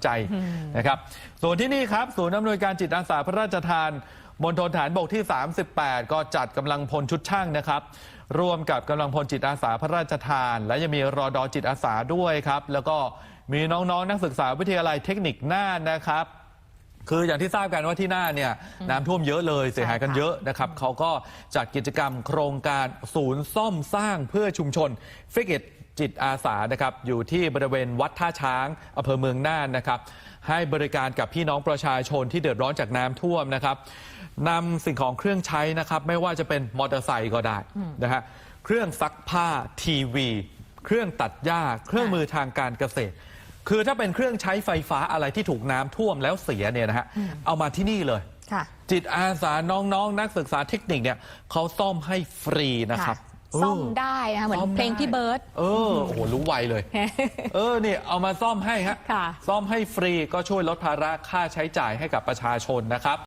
ำใจนะครับส่วนที่นี่ครับศูนย์อำนวยการจิตอาสาพระราชทานมณฑลฐานบกที่ 38 ก็จัดกำลังพลชุดช่างนะครับร่วมกับกำลังพลจิตอาสาพระราชทาน และยังมีรอดอจิตอาสาด้วยครับ แล้วก็มีน้องๆนักศึกษาวิทยาลัยเทคนิคน่านนะครับ คืออย่างที่ทราบกันว่าที่น่านเนี่ยน้ำท่วมเยอะเลยเสียหายกันเยอะนะครับเขาก็จัดกิจกรรมโครงการศูนย์ซ่อมสร้างเพื่อชุมชนฟิกเกตจิตอาสานะครับอยู่ที่บริเวณวัดท่าช้างอำเภอเมืองน่านนะครับ ให้บริการกับพี่น้องประชาชนที่เดือดร้อนจากน้ำท่วมนะครับนำสิ่งของเครื่องใช้นะครับ ไม่ว่าจะเป็นมอเตอร์ไซค์ก็ได้นะฮะเครื่องซักผ้าทีวี เครื่องตัดหญ้า เครื่องมือทางการเกษตร คือถ้าเป็นเครื่องใช้ไฟฟ้าอะไรที่ถูกน้ำท่วมแล้วเสียเนี่ยนะฮะเอามาที่นี่เลย ค่ะ จิตอาสาน้องๆนักศึกษาเทคนิคเนี่ยเขาซ่อมให้ฟรีนะครับซ่อมได้นะคะเหมือนซ่อมได้เพลงพี่เบิร์ต เออโอ้โหรู้ไวเลย เออนี่เอามาซ่อมให้ฮะค่ะ ซ่อมให้ฟรีก็ช่วยลดภาระค่าใช้จ่ายให้กับประชาชนนะครับ